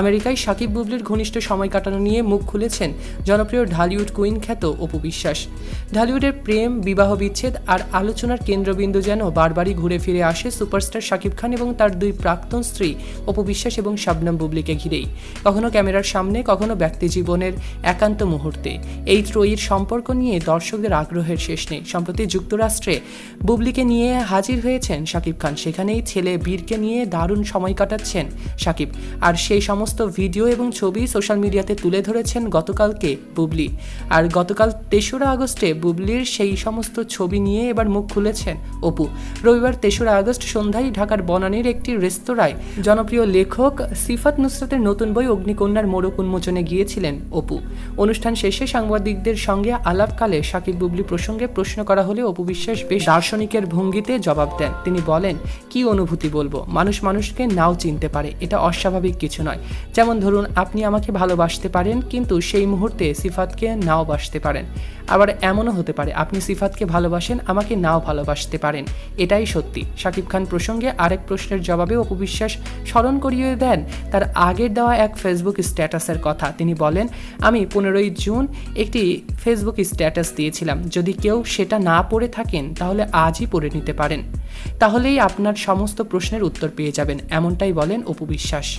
আমেরিকায় সাকিব বুবলির ঘনিষ্ঠ সময় কাটানো নিয়ে মুখ খুলেছেন জনপ্রিয় ঢালিউড কুইন খ্যাত অপু বিশ্বাস। ঢালিউডের প্রেম, বিবাহ বিচ্ছেদ আর আলোচনার কেন্দ্রবিন্দু যেন বারবারই ঘুরে ফিরে আসে সুপারস্টার শাকিব খান এবং তার দুই প্রাক্তন স্ত্রী অপু বিশ্বাস এবং শাবনম বুবলিকে ঘিরেই। কখনো ক্যামেরার সামনে, কখনো ব্যক্তি জীবনের একান্ত মুহূর্তে। এই ত্রয়ীর সম্পর্ক নিয়ে দর্শকদের আগ্রহের শেষ নেই। সম্প্রতি যুক্তরাষ্ট্রে বুবলিকে নিয়ে হাজির হয়েছেন শাকিব খান। সেখানেই ছেলে বীরকে নিয়ে দারুণ সময় কাটাচ্ছেন শাকিব আর সেই সমস্ত ভিডিও এবং ছবি সোশ্যাল মিডিয়াতে তুলে ধরেছেন গতকালকে বুবলি। আর গতকাল তেসরা আগস্টে বুবলির সেই সমস্ত ছবি নিয়ে এবার মুখ খুলেছেন অপু। রবিবার তেসরা আগস্ট সন্ধ্যায় ঢাকার বনানীর একটি রেস্তোরাঁয় জনপ্রিয় লেখক সিফাত নুসরাতের নতুন বই অগ্নিকন্যার মোড়ক উন্মোচনে গিয়েছিলেন অপু। অনুষ্ঠান শেষে সাংবাদিকদের সঙ্গে আলাপকালে শাকিব বুবলি প্রসঙ্গে প্রশ্ন করা হলে অপু বিশ্বাস বেশ দার্শনিকের ভঙ্গিতে জবাব দেন। তিনি বলেন, কি অনুভূতি বলব? মানুষ মানুষকে নাও চিনতে পারে। এটা অস্বাভাবিক কিছু নয়। যেমন ধরুন, আপনি আমাকে ভালোবাসতে পারেন, কিন্তু সেই মুহূর্তে সিফাতকে নাও বাসতে পারেন। আবার এমনও হতে পারে, আপনি সিফাতকে ভালোবাসেন, আমাকে নাও ভালোবাসতে পারেন। এটাই সত্যি। শাকিব খান প্রসঙ্গে আরেক প্রশ্নের জবাবে অপবিশ্বাস স্মরণ করিয়ে দেন তার আগের দেওয়া এক ফেসবুক স্ট্যাটাসের কথা। তিনি বলেন, আমি পনেরোই জুন একটি ফেসবুক স্ট্যাটাস দিয়েছিলাম। যদি কেউ সেটা না পড়ে থাকেন, তাহলে আজই পড়ে নিতে পারেন। তাহলেই আপনার সমস্ত প্রশ্নের উত্তর পেয়ে যাবেন। এমনটাই বলেন অপু বিশ্বাস